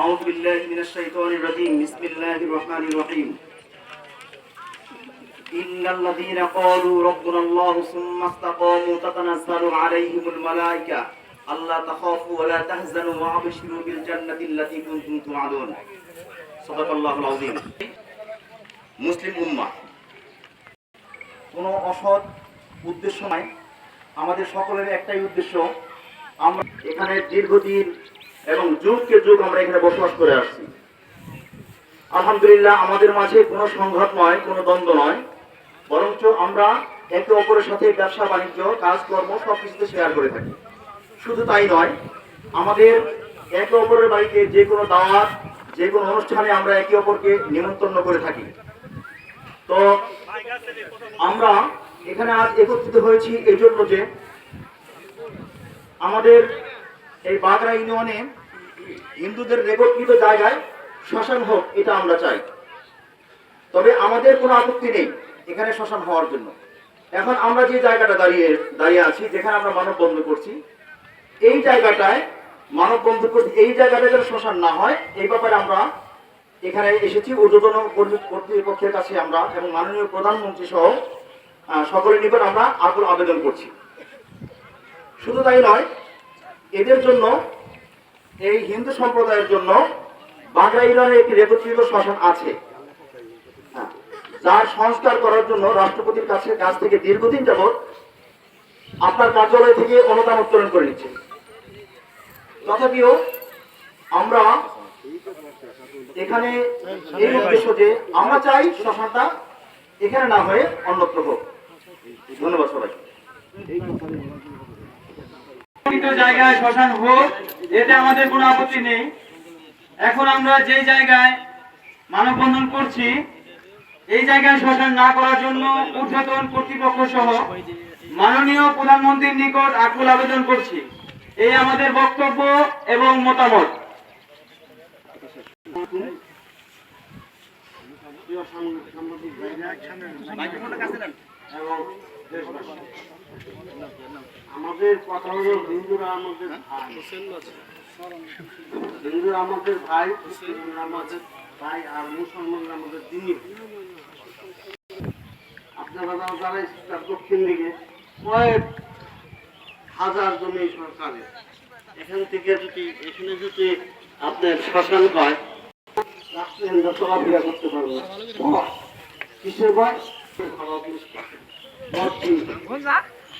أعوذ بالله من الشيطان الرجيم بسم الله الرحمن الرحيم إن الذين قالوا ربنا الله ثم استقاموا تتنزل عليهم الملائكة ألا تخافوا ولا تحزنوا وأبشروا بالجنة التي كنتم توعدون صدق الله العظيم মুসলিম উম্মাহ কোনো অসৎ উদ্দেশ্য নাই আমাদের সকলের একটাই উদ্দেশ্য আমরা এখানে দীর্ঘদিন এবং যুগকে যুগ আমরা এখানে বসবাস করে আসছি। আলহামদুলিল্লাহ, আমাদের মাঝে কোনো সংঘাত নয়, কোনো দ্বন্দ্ব নয়। বরঞ্চ আমরা একে অপরের সাথে ব্যবসা, বাণিজ্য, কাজকর্ম সব কিছুতে শেয়ার করে থাকি। শুধু তাই নয়, আমাদের একে অপরের বাড়িতে যে কোনো দাওয়াত, যে কোনো অনুষ্ঠানে আমরা একে অপরকে নিমন্ত্রণ করে থাকি। তো আমরা এখানে আজ একত্রিত হয়েছি এই জন্য যে আমাদের এই বাগড়া ইউনিয়নে হিন্দুদের রেকর্ডকৃত জায়গায় শ্মশান হোক, এটা আমরা চাই। তবে আমাদের কোনো আপত্তি নেই এখানে শ্মশান হওয়ার জন্য। এখন আমরা যে জায়গাটা দাঁড়িয়ে দাঁড়িয়ে আছি, যেখানে আমরা মানববন্ধন করছি, এই জায়গাটায় মানববন্ধন করছি, এই জায়গাটা যেন শ্মশান না হয়, এই ব্যাপারে আমরা এখানে এসেছি। ঊর্ধ্বতন কর্তৃপক্ষের কাছে আমরা এবং মাননীয় প্রধানমন্ত্রী সহ সকলের নিকট আমরা আকুল আবেদন করছি। শুধু তাই নয় এদের জন্য এই হিন্দু সম্প্রদায়ের জন্য বাগড়া ইউনিয়নের একটি রেকর্ডকৃত শ্মশান আছে। হ্যাঁ, যার সংস্কার করার জন্য রাষ্ট্রপতির কাছে কাছ থেকে দীর্ঘদিন যাবৎ আপনার কার্যালয় থেকে অনুদান উত্তোলন করে নিচ্ছে। তথাপিও আমরা এখানে এই উদ্দেশ্য যে আমরা চাই শ্মশানটা এখানে না হয়ে অন্যত্র হোক। ধন্যবাদ সবাই জায়গায় শ্মশান হোক এতে আমাদের কোনো আপত্তি নেই। এখন আমরা যে জায়গায় মানববন্ধন করছি, এই জায়গায় শ্মশান না করার জন্য ঊর্ধ্বতন কর্তৃপক্ষ সহ মাননীয় প্রধানমন্ত্রীর নিকট আকুল আবেদন করছি। এই আমাদের বক্তব্য এবং মতামত। এবং। আমাদের কথা হলো হিন্দুরা আমাদের হিন্দুরা আমাদের ভাই আমাদের ভাই আর মুসলমানরা আমাদের দিনী আপনারা যারা ইসলাম দক্ষিণ দিকে, কয়েক হাজার জমি সরকারের এখান থেকে যদি, এখানে যদি আপনার শ্মশান হয় রাষ্ট্রীয় চলাফেরা করতে পারবে কিসের ভয় খারাপ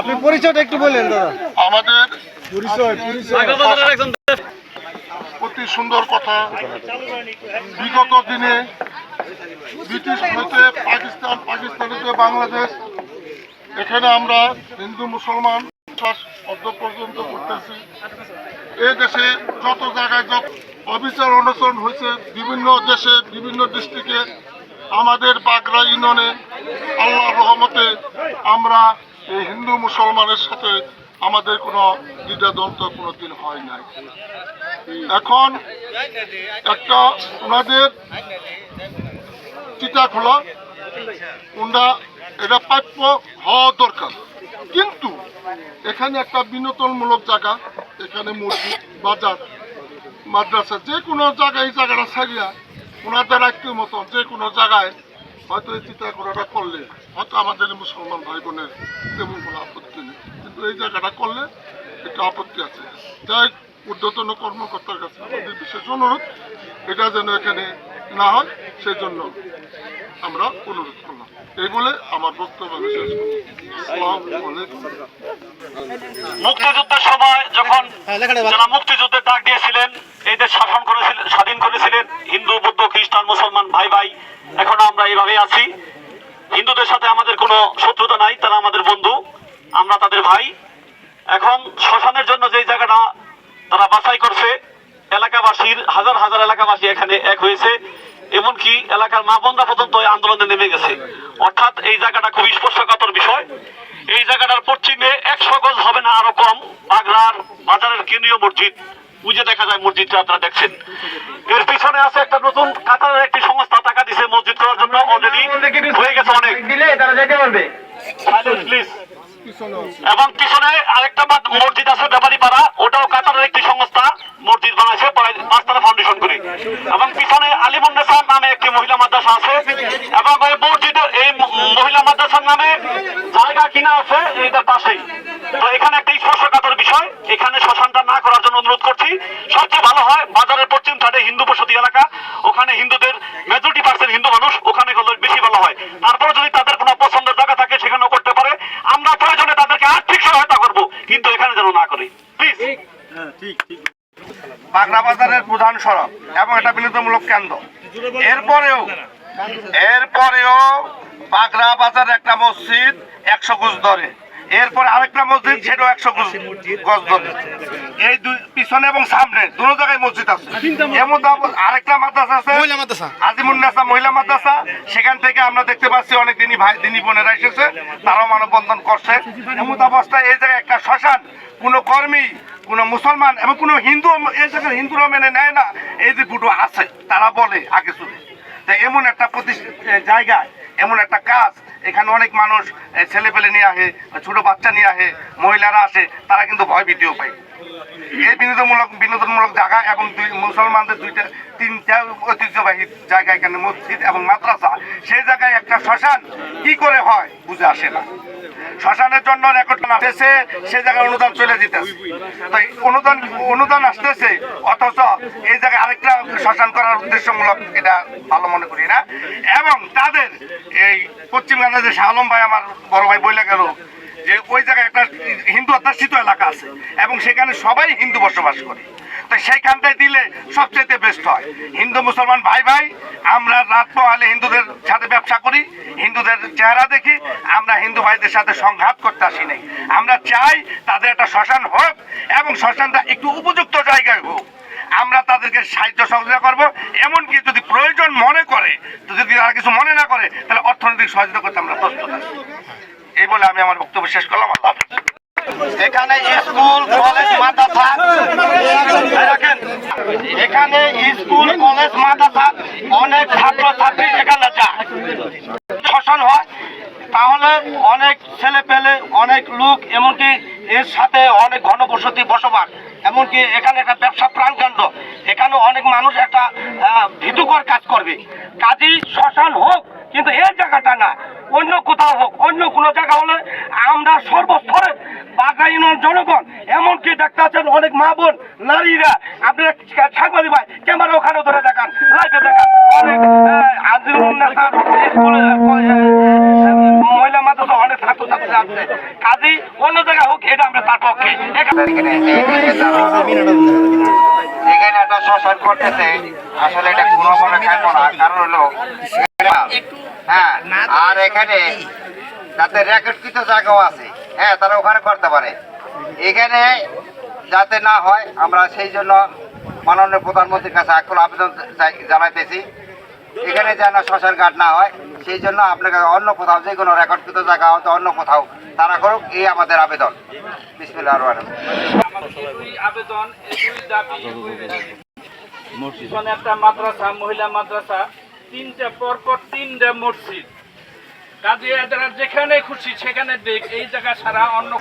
আপনি পরিচয়টা একটু বলেন দাদা। আমাদের পরিচয় অতি সুন্দর কথা। বিগত দিনে ব্রিটিশ হতে পাকিস্তান পাকিস্তান হতে বাংলাদেশ। এখানে আমরা হিন্দু মুসলমান বিশ্বাস অর্ধ পর্যন্ত করতেছি। এ দেশে যত জায়গায় যত অবিচার অনুসরণ হয়েছে বিভিন্ন দেশে বিভিন্ন ডিস্ট্রিক্টে আমাদের বাগড়া ইউনিয়নে আল্লাহ রহমতে আমরা এই হিন্দু মুসলমানের সাথে আমাদের কোনো দ্বিধাদ্বন্দ্ব কোনো দিন হয় নাই। এখন একটা ওনাদের চিতা খোলা, ওনারা এটা প্রাপ্য হওয়া দরকার। কিন্তু এখানে একটা বিনোদনমূলক জায়গা, এখানে মসজিদ, বাজার, মাদ্রাসা, যে কোনো জায়গায় এই জায়গাটা ছাড়িয়া ওনাদের একটি মতো যে কোনো জায়গায় হয়তো এই চিতা করাটা করলে, হয়তো আমাদের মুসলমান ভাই বোনের তেমন কোনো আপত্তি নেই। কিন্তু এই জায়গাটা করলে একটা আপত্তি আছে। যাই ঊর্ধ্বতন কর্মকর্তার কাছে আমাদের বিশেষ অনুরোধ, এটা যেন এখানে না হয় সেই জন্য আমরা অনুরোধ করলাম। এই বলে আমার বক্তব্য শেষ। মুক্তিযুদ্ধের সময় যখন যারা মুক্তিযুদ্ধের ডাক দিয়েছিলেন, এই শাসন করেছিলেন স্বাধীন করেছিলেন হিন্দু, বৌদ্ধ, খ্রিস্টান, মুসলমান ভাই ভাই এখন আমরা এইভাবে আছি। হিন্দুদের সাথে আমাদের কোনো শত্রুতা নাই, তারা আমাদের বন্ধু, আমরা তাদের ভাই। এখন শ্মশানের জন্য যে জায়গাটা তারা বাছাই করছে, এলাকাবাসীর, হাজার হাজার এলাকাবাসী এখানে এক হয়েছে। এমনকি এলাকার মা বোনরা পর্যন্ত আন্দোলনে নেমে গেছে। অর্থাৎ এই জায়গাটা খুবই স্পর্শকাতর বিষয়। এই জায়গাটার পশ্চিমে একশো গজ হবে না আরও কম। আগ্রার বাজারের কেন্দ্রীয় মসজিদ। বুঝে দেখা যায় মসজিদটা আপনারা দেখছেন। এর পিছনে আছে একটা নতুন কাতারের একটি সংস্থা টাকা দিছে মসজিদ করার জন্য অলরেডি হয়ে গেছে অনেক। দিলে তারা যেতে পারবে please. এবং পিছনে আরেকটা মসজিদ আছে ব্যাপারী পাড়া ওটাও কাতারের একটি সংস্থা। মসজিদ বানাইছে পাঁচতলা ফাউন্ডেশন করে। এবং পিছনে আলিমুন্নেসা নামে একটি মহিলা মাদ্রাসা আছে এবং ওই মসজিদ এই ম- মহিলা মাদ্রাসার নামে জায়গা কিনা আছে এইটার পাশেই তো এখানে একটা স্পর্শকাতর বিষয় এখানে শ্মশানটা না করার জন্য অনুরোধ করছি সবচেয়ে ভালো হয় বাজারের পশ্চিম ঘাটে হিন্দু বসতি এলাকা ওখানে হিন্দুদের মেজরিটি পার্সেন্ট হিন্দু মানুষ ওখানে করলে বেশি ভালো হয় তারপরে যদি তাদের কোনো পছন্দের জায়গা থাকে সেখানেও করতে পারে আমরা প্রয়োজনে তাদেরকে আর্থিক সহায়তা করব কিন্তু এখানে যেন না করি প্লিজ বাগড়া বাজারের প্রধান সড়ক এবং এটা বিনোদনমূলক কেন্দ্র। এরপরেও এরপরেও পাগড়া বাজার একটা মসজিদ, একশো কোচ ধরে এরপরে আরেকটা মসজিদ সেটাও একশো গজ গজ এই দুই পিছনে এবং সামনে দুটো জায়গায় মসজিদ আছে। মধ্যে আরেকটা মাদ্রাসা আছে আজিমুন্নাসা মহিলা মাদ্রাসা। সেখান থেকে আমরা দেখতে পাচ্ছি অনেক দিনই ভাই দিনী বোনেরা এসেছে তারাও মানববন্ধন করছে। এমন অবস্থায় এই জায়গায় একটা শ্মশান কোনো কর্মী কোনো মুসলমান এবং কোনো হিন্দু এই জায়গায় হিন্দুরা মেনে নেয় না। এই যে দুটো আছে তারা বলে আগে শুনে। তো এমন একটা জায়গায় এমন একটা কাজ এখানে অনেক মানুষ ছেলে পেলে নিয়ে আসে, ছোট বাচ্চা নিয়ে আসে, মহিলারা আসে, তারা কিন্তু ভয় ভীতিও পায়। এই বিনোদনমূলক বিনোদনমূলক জায়গা এবং দুই মুসলমানদের দুইটা, তিনটা ঐতিহ্যবাহী জায়গা এখানে মসজিদ এবং মাদ্রাসা। সেই জায়গায় একটা শ্মশান, কি করে হয় বুঝে আসে না। শ্মশানের জন্য আসতেছে সে জায়গায় অনুদান চলে যেতেছে। তাই অনুদান অনুদান আসতেছে, অথচ এই জায়গায় আরেকটা শ্মশান করার উদ্দেশ্যমূলক এটা ভালো মনে করি না। এবং তাদের এই পশ্চিম বাংলাদেশ আলম ভাই, আমার বড় ভাই বলে গেল যে ওই জায়গায় একটা হিন্দু অধ্যাসিত এলাকা আছে এবং সেখানে সবাই হিন্দু বসবাস করে। তো সেইখানটায় দিলে সবচেয়ে বেস্ট হয়। হিন্দু মুসলমান ভাই ভাই, আমরা রাত পোহালে হিন্দুদের সাথে ব্যবসা করি, হিন্দুদের চেহারা দেখি, আমরা হিন্দু ভাইদের সাথে সংঘাত করতে আসি নাই। আমরা চাই তাদের একটা শ্মশান হোক এবং শ্মশানটা একটু উপযুক্ত জায়গায় হোক। আমরা তাদেরকে সাহায্য সহযোগিতা করব, এমনকি যদি প্রয়োজন মনে করে, যদি তারা কিছু মনে না করে, তাহলে অর্থনৈতিক সহযোগিতা করতে আমরা প্রস্তুত আছি। বলে আমি আমার বক্তব্য শেষ করলাম, আল্লাহ এখানে স্কুল, কলেজ, মাদ্রাসা। এখানে স্কুল, কলেজ, মাদ্রাসা, অনেক ছাত্র ছাত্রী এখানে যায়। শাসন হয়। তাহলে অনেক ছেলে পেলে, অনেক লোক, এমনকি এর সাথে অনেক ঘনবসতি বসবাস। এমনকি এখানে একটা ব্যবসা প্রাণকাণ্ড এখানে অনেক মানুষ একটা ভীতুকর কাজ করবে। কাজী শ্মশান হোক কিন্তু এই জায়গাটা না, অন্য কোথাও হোক, অন্য কোনো জায়গা হলে আমরা সর্বস্তরে বাগা ইউনিয়ন জনগণ, এমনকি দেখতে পাচ্ছেন অনেক মা বোন, নারীরা। আপনারা সাংবাদিক ভাই, ক্যামেরা ওখানে ধরে দেখান লাইভে দেখান। অনেক মহিলা অনেক ছাত্র ছাত্রী আছে। কাজী, অন্য জায়গায় হোক, এটা আমরা তার পক্ষে এখানে একটা করতেছে। আসলে এটা কোনো মনে না, কারণ হলো হ্যাঁ আর এখানে তাতে রেকর্ডকৃত জায়গাও আছে। হ্যাঁ তারা ওখানে করতে পারে। এখানে যাতে না হয় আমরা সেই জন্য মাননীয় প্রধানমন্ত্রীর কাছে আকুল আবেদন জানাইতেছি। এখানে যেন শ্মশান ঘাট না হয় সেই জন্য আপনাকে অন্য কোথাও যে কোনো রেকর্ডকৃত জায়গা হয়তো অন্য কোথাও তারা করুক এই আমাদের আবেদন। বিসমিল্লাহ রহমান আবেদন এই দুই দাবি। পিছনে একটা মাদ্রাসা মহিলা মাদ্রাসা। তিনটা পরপর তিনটা মসজিদ। কাজে এরা যেখানে খুশি সেখানে দেখ এই জায়গা সারা অন্য